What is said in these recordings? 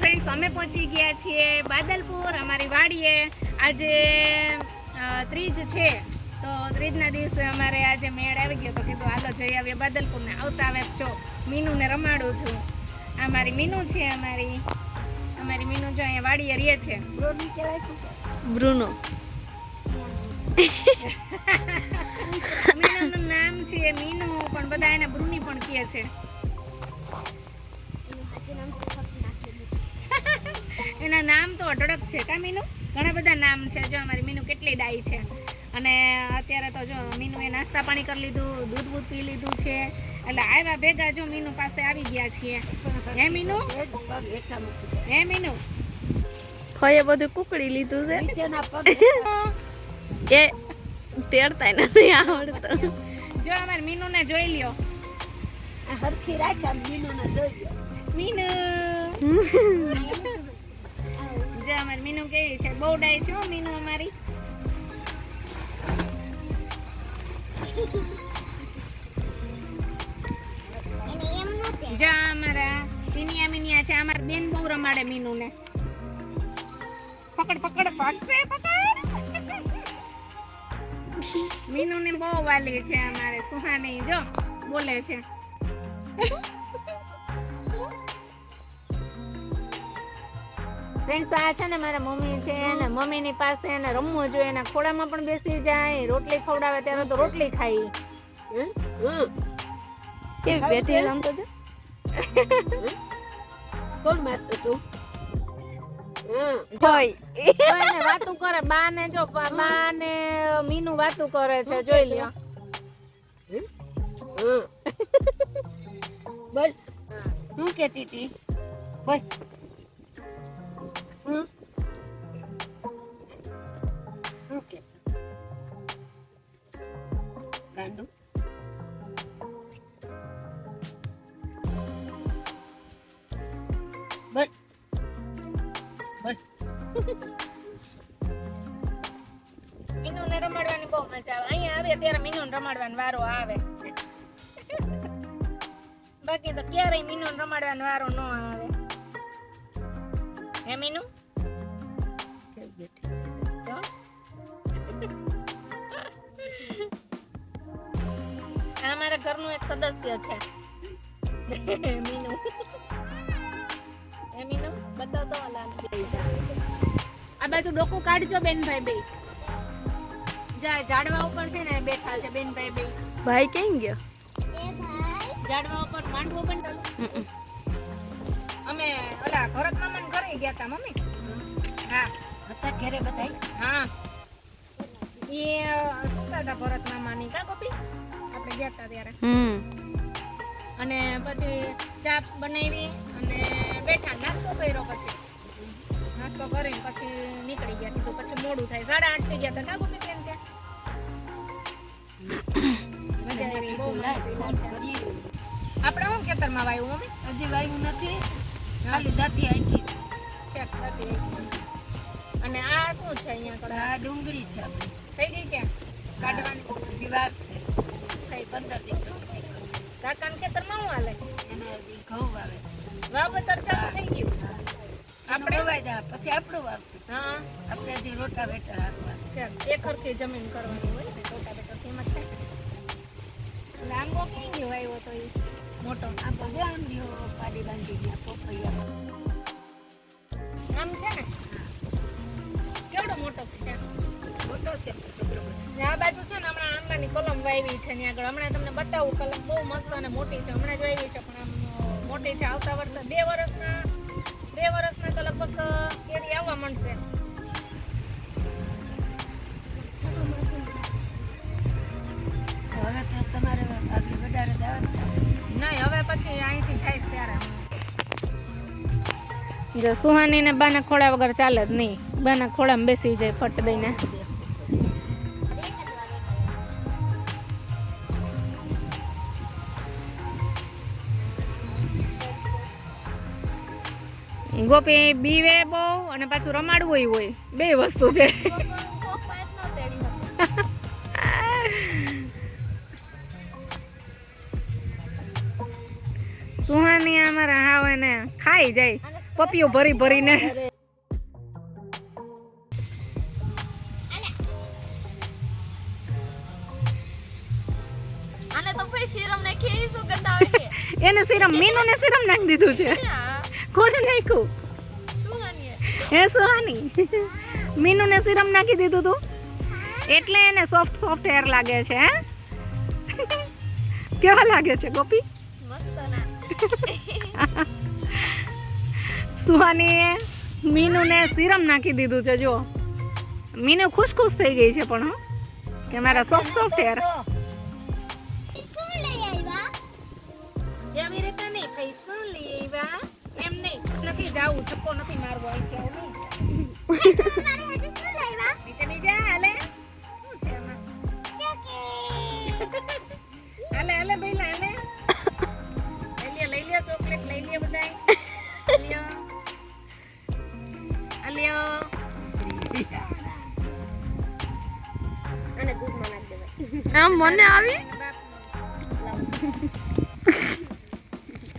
Friends અમે પહોંચી ગયા છીએ બાદલપુર અમારી વાડીએ. આજે ત્રીજ છે. તો ત્રીજના દિવસે અમારે આજે મેળ આવી ગયો તો કીધું હાલો જઈ આવીએ બાદલપુરને. આવતા આવે જો મીનુને રમાડું છું. આ મારી મીનુ છે અમારી અમારી મીનુ જો અહીંયા વાડીએ રહે છે. બ્રુનો મીનુનું નામ છે મીનુ પણ બધા એને બ્રુની પણ કહે છે. એના નામ તો અઢળક છે કા મીનુ? ઘણા બધા નામ છે. જો અમારી મીનુ કેટલી ડાઈ છે. અને અત્યારે તો જો મીનુએ નાસ્તા પાણી કરી લીધું દૂધ બૂધ પી લીધું છે. એટલે આવ્યા ભેગા જો મીનુ પાસે આવી ગયા છીએ. હે મીનુ? હે મીનુ? ફઈએ બધું કુકડી લીધું છે. એ તેડતા નથી આવડતું. જો અમારી મીનુને જોઈ લ્યો. મીનુ. જે અમારી મીનુ કેવી છે? બહુ ડાય છે મીનુ અમારી. જા અમારા મીનિયા મિનિયા છે. અમારા બેન બહુ રમાડે મીનુને. પકડ પકડ, ભાગશે, પકડ. મીનુને બહુ વાલી છે અમારે. સુહાની, જો, બોલે છે. ફ્રેન્ડ્સ આ છે ને મારા મમ્મી છે ને મમ્મીની પાસે એને રમવું જોઈએ એના ખોળામાં પણ બેસી જાય રોટલી ખવડાવે ત્યારે તો રોટલી ખાઈ. કેવી બેઠી રમતો તો જો. ફઈ તો? વાતું કરે બા ને જો બા ને મીનું વાતું કરે છે જોઈ લ્યો. બોલ. શું હતી બોલ. હમ? શું કે ગાંડું બોલ બોલ મીનુ ને રમાડવાની બહુ મજા આવે અહીંયા આવે ત્યારે મીનુ ને રમાડવાનો વારો આવે બાકી તો ક્યારેય મીનુ ને રમાડવાનો વારો ન આવે હે મીનુ તો આ અમારા ઘરનું એક સદસ્ય છે. મીનુ. એ મીનુ? બધા તો અલા. આ બાજુ ડોકું કાઢજો બેનભાઈ બે. જા ઝાડવા ઉપર છે ને બેઠા છે બેનભાઈ બે. ભાઈ કેમ ગયો? ઝાડવા ઉપર માંડવો પણ અમે ઓલા ભરત મામા ઘરે ગયા તા મમ્મી? હા. હતા ઘરે બધાય? હા. એ સુતા હતા ભરત મામાની? કા ગોપી? આપણે ગયા તા ત્યારે. હમ. અને પછી ચા બનાવી અને બેઠા નાસ્તો કર્યો પછી. નાસ્તો કરીને પછી નીકળી ગયા તો પછી મોડું થાય. સાડા આઠ થઈ ગયા હતા કા ગોપી બેન ત્યાં? આવી આવી. આપણે શું ખેતરમાં વાયુ મમ્મી? હજી વાયુ નથી. ખાલી દાંતી આખી અને આ શું છે અહીંયા કડા આ ડુંગળી છે થઈ ગઈ કે? કાઢવાની? જીવાર છે. થઈ પંદર દિવસ પછી કાકાના ખેતરમાં હું હાલે? એને ઘઉં વાવે છે. વાવેતર ચાલુ થઈ ગયું? આપણે? વવાઈ દા પછી આપણું વાવશું. હા. આપણે હજી રોટા હાંકવા ચાલ એક હરખી જમીન કરવાની હોય ને રોટા બેટા કિંમત જ થાય. આંબો ક્યાં ગયો આવ્યો તો એ મોટો આ બધે આમ રહ્યો પાડી બાંધી ગયા પોપૈયા આમ છે ને કેવડો મોટો છે? મોટો છે. આ બાજુ છે ને હમણાં આંબાની કલમ વાવી છે ત્યાં આગળ. હમણાં તમને બતાવું કલમ બહુ મસ્ત અને મોટી છે. હમણાં જ વાવી છે પણ આમ મોટી છે. આવતા વર્ષે બે વર્ષના બે વર્ષના તો લગભગ કેરી આવવા મળશે હવે તો તમારે આગળ વધારે જવાનું નહીં હવે પછી અહીંથી જાય ત્યારે. જો સુહાની ને બાના ખોળા વગર ચાલે જ નહીં. બાના ખોળામાં બેસી જાય ફટ દઈને. ગોપી બીવે બહુ અને પાછું રમાડવું હોય. બે વસ્તુ છે. સુહાની અમારા હાવ એને ખાઈ જાય. પપીઓ ભરી ભરીને. એને સિરમ મીનુ શું કરતા હોય એને સિરમ મીનુને સિરમ નાખી દીધું છે. કોણ નાખ્યું. હે? સુહાની મીનુને સિરમ નાખી દીધું તું. એટલે એને સોફ્ટ સોફ્ટ હેર લાગે છે હે? કેવા લાગે છે ગોપી? મસ્ત ના સુહાનીએ મીનુને સિરમ નાખી દીધું છે જો. મીનુ ખુશ ખુશ થઈ ગઈ છે પણ હો. કે મારા સોફ્ટ સોફ્ટ હેર એમ નહીં નથી જાવું ચક્કો નથી મારવો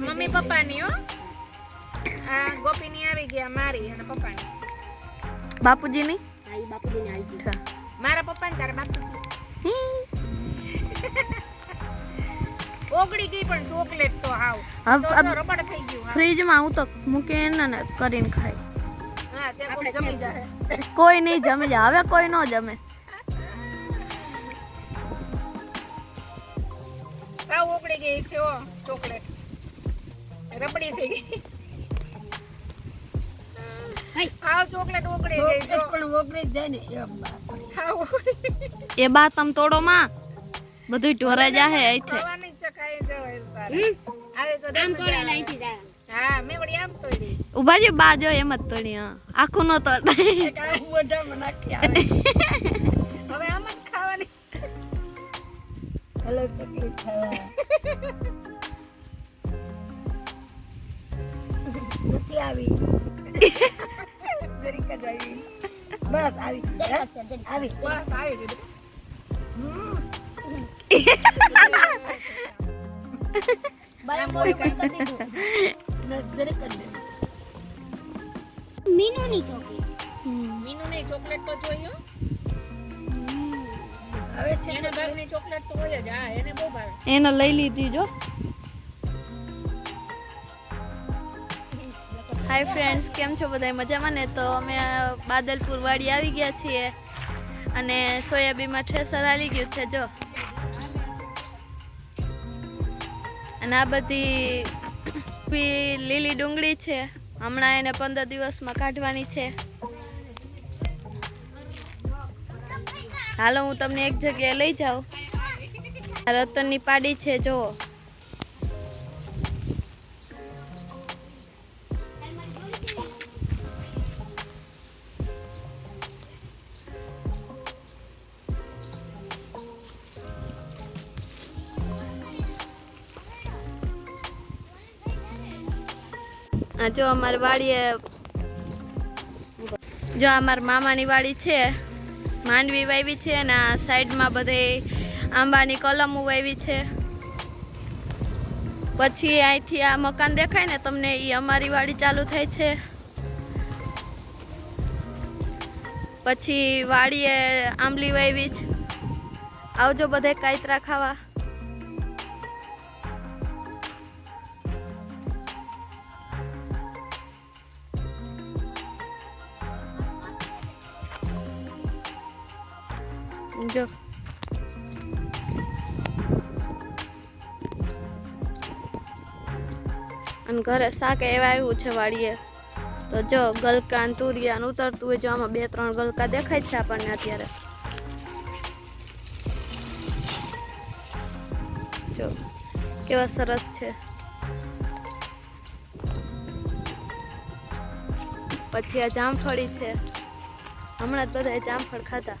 મમ્મી પપ્પાની હો. આ ગોપીની આવી ગયા મારી અને પપ્પાની. બાપુજીની? મારા પપ્પા ને તારા બાપુ ઓગળી ગઈ પણ ચોકલેટ તો હાવ તો રબડ થઈ ગયું. ફ્રીજમાં હું તો મૂકીને ને કરીને ખાય. હા તે કોઈ જમી જાય કોઈ નહીં જમે જાય. હવે કોઈ ન જમે. સાવ ઓગળી ગઈ છે ઓ ચોકલેટ. રબડી થઈ ગઈ. એ બા તમ તોડો માં બધું જાહે તોડે તોડી. ઊભા જે બા જો એમ જ તોડી હા. આખું નો હવે આમ જ ખાવાની. નથી આવી. જરીક જ આવી. બસ આવી. આવી. આવી ગયું. હમ. બસ જરીક જ લેવી. મીનુ ની ચોકલેટ તો જોયું આવે છે એના ભાગની ચોકલેટ તો હોય જ. હા એને બહુ ભાવે. એને લઈ લીધી જો. હાય ફ્રેન્ડ્સ કેમ છો બધા મજામાં ને? તો અમે બાદલપુર વાડી આવી ગયા છીએ અને સોયાબીનમાં ઠેસર આવી ગયું છે, જો. અને આ બધી લીલી ડુંગળી છે. હમણાં એને પંદર દિવસમાં કાઢવાની છે. હાલો, હું તમને એક જગ્યાએ લઈ જાઉં. રતનની પાડી છે, જુઓ. જો અમારી વાડીએ જો અમાર મામાની વાડી છે, માંડવી વાવી છે અને આ સાઈડમાં બધે આંબાની કલમો વાવી છે. પછી અહીંથી આ મકાન દેખાય ને, તમને એ અમારી વાડી ચાલુ થાય છે. પછી વાડીએ આંબલી વાવી છે. આવજો બધે કાયતરા ખાવા. જો. અને ઘરે શાક એવા આવ્યું છે વાડીએ. તો જો, ગલકા તુરિયા ઉતરતું હોય જો આમાં બે, ત્રણ ગલકા દેખાય છે આપણને અત્યારે. જો, કેવા સરસ છે. પછી આ જામફળી છે. હમણાં જ બધા જામફળ ખાધા.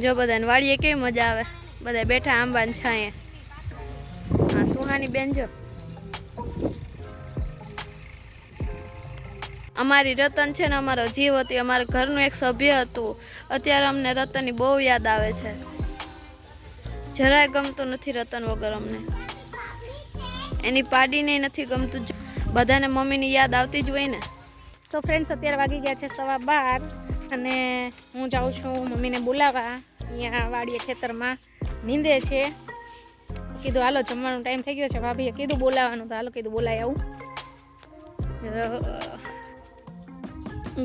જો બધાને વાળીએ કેવી મજા આવે. બધા બેઠા આંબાને છાંયે. હા, સુહાની બેન જો. અમારી રતન છે ને, અમારો જીવ હતી અમારા ઘરનું એક સભ્ય હતું. અત્યારે અમને રતનની બહુ યાદ આવે છે. જરાય ગમતું નથી રતન વગર અમને. એની પાડીને નથી ગમતું બધાને મમ્મીની યાદ આવતી જ હોય ને. સો ફ્રેન્ડ્સ અત્યારે વાગી ગયા છે સવા બાર. અને હું જાઉં છું મમ્મીને બોલાવવા અહીંયા વાડીએ ખેતરમાં નીંદે છે. કીધું, હાલો, જમવાનો ટાઈમ થઈ ગયો છે, ભાભીએ કીધું બોલાવવાનું તો હાલો, કીધું બોલાય આવું.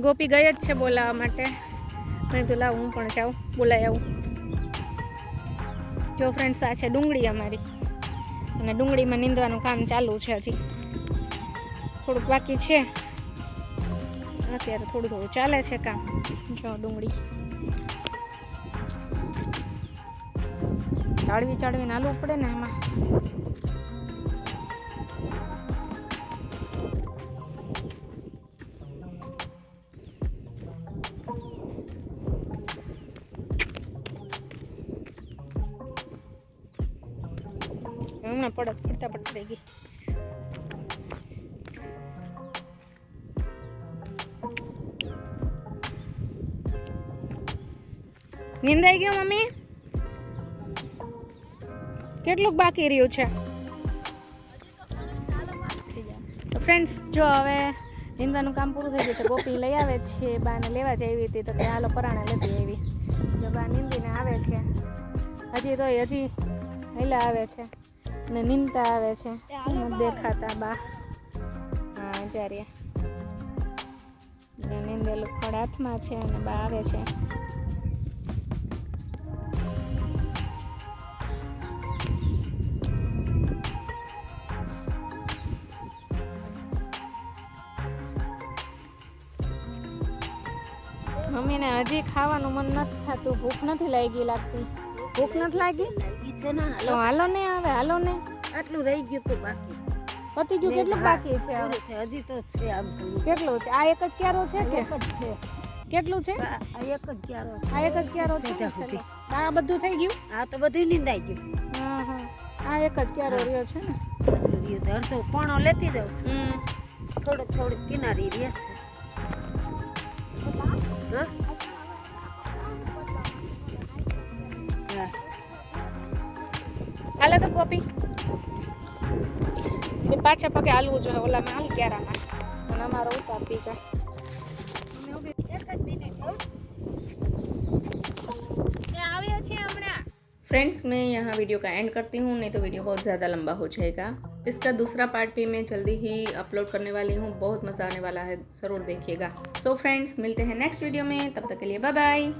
ગોપી ગઈ જ છે બોલાવવા માટે. મેં કીધું, લાવ, હું પણ જાઉં બોલાય આવું. જો ફ્રેન્ડ્સ આ છે ડુંગળી અમારી. અને ડુંગળીમાં નીંદવાનું કામ ચાલુ છે હજી. થોડુંક બાકી છે. અત્યારે થોડું થોડું ચાલે છે કામ. જો ડુંગળી. ચાળવી ચાળવીને હાલવું પડે ને એમાં હમણાં પડત પડતા પડતા રહી ગઈ. નિંદાઈ ગયો, મમ્મી? કેટલુંક બાકી રહ્યું છે? ફ્રેન્ડ્સ જો હવે નિંદાનું કામ પૂરું થઈ ગયું છે, ગોપી લઈ આવે છે, બાને લેવા જ આવી હતી, તો ત્યાં હાલો પરાણે લેતી આવી. જો બા નિંદીને આવે છે. હજી તો હજી હેલા આવે છે ને નિંદતા આવે છે. દેખાતા બા. હા, જ્યારે. નિંદેલું ખડ હાથમાં છે અને બા આવે છે. મમ્મીને હજી ખાવાનું મન નથી થતું. ભૂખ નથી લાગી લાગતી. ભૂખ નથી લાગી? તો હાલો ને આવે હાલો ને. આટલું રહી ગયું તું બાકી. પતી ગયું કેટલું બાકી છે હવે? હજી તો છે આમ કેટલું છે? આ એક જ ક્યારો છે કે? છે. કેટલું છે? આ એક જ ક્યારો છે. આ એક જ ક્યારો છે. આ બધું થઈ ગયું? આ તો બધું નિંદાઈ ગયું. હા હા. આ એક જ ક્યારો રહ્યો છે ને? રહ્યું તો અડધો. પોણો લેતી દઉં થોડુંક થોડુંક કિનારી રહે છે. હાલે તો કોપી એ પાછા પગે હાલવું જોઈએ ઓલામાં હાલ ક્યારામાં. અને અમારો ઉતાર પી જાય એક જ મિનિટ फ्रेंड्स मैं यहाँ वीडियो का एंड करती हूँ, नहीं तो वीडियो बहुत ज़्यादा लंबा हो जाएगा। इसका दूसरा पार्ट भी मैं जल्दी ही अपलोड करने वाली हूँ, बहुत मज़ा आने वाला है, ज़रूर देखिएगा। सो फ्रेंड्स मिलते हैं नेक्स्ट वीडियो में, तब तक के लिए बाय बाय